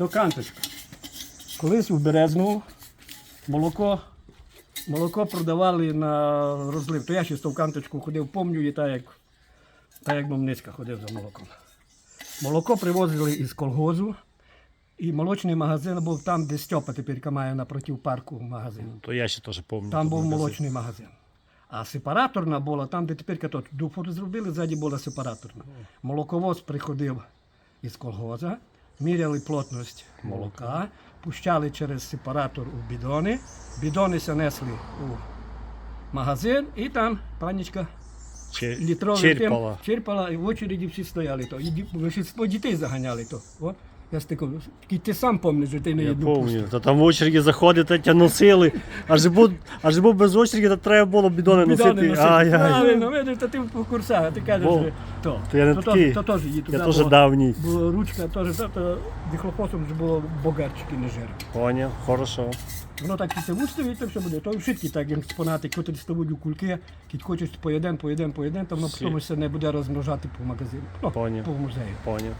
То канточка. Колись у Березну молоко, молоко продавали на розлив. То я ще з ту канточку ходив, пам'ятаю, і так як, так як Момницька ходив за молоком. Молоко привозили із колгозу, і молочний магазин був там, де Стьопа тепер має напротив парку магазин. То я ще теж пам'ятаю. Там був молочний магазин. А сепараторна була там, де тепер дуфор зробили, ззаді була сепараторна. Молоковоз приходив із колгоза, міряли плотність молока, пущали через сепаратор у бідони, бідони несли у магазин і там панічка літровий черпала. черпала, і в очереді всі стояли то. І большинство дітей заганяли то. О, я тільки ти сам пам'ятаєш, що ти не Я одну пам'ятаю. То там в очереді заходити, тягносили. Аж був, аж був без очереді, то треба було бідони Бідони носити. носити. Ай, ай. Правильно, видиш, то ти по курсах, а ти кажеш, Бо- що то. то я не то, такий. То, то теж її туди Я теж було- давній. Було ручка, теж, то, то дихлофосом ж було богарчики не жир. Поняв, хорошо. Воно так і це вуставить, то все буде. То вшитки так, експонати, котрі ставуть у кульки, кіт хочеш по один, по один, по один, то воно Всі. потім все не буде розмножати по магазину. Ну, Поняв. по музею. Поняв.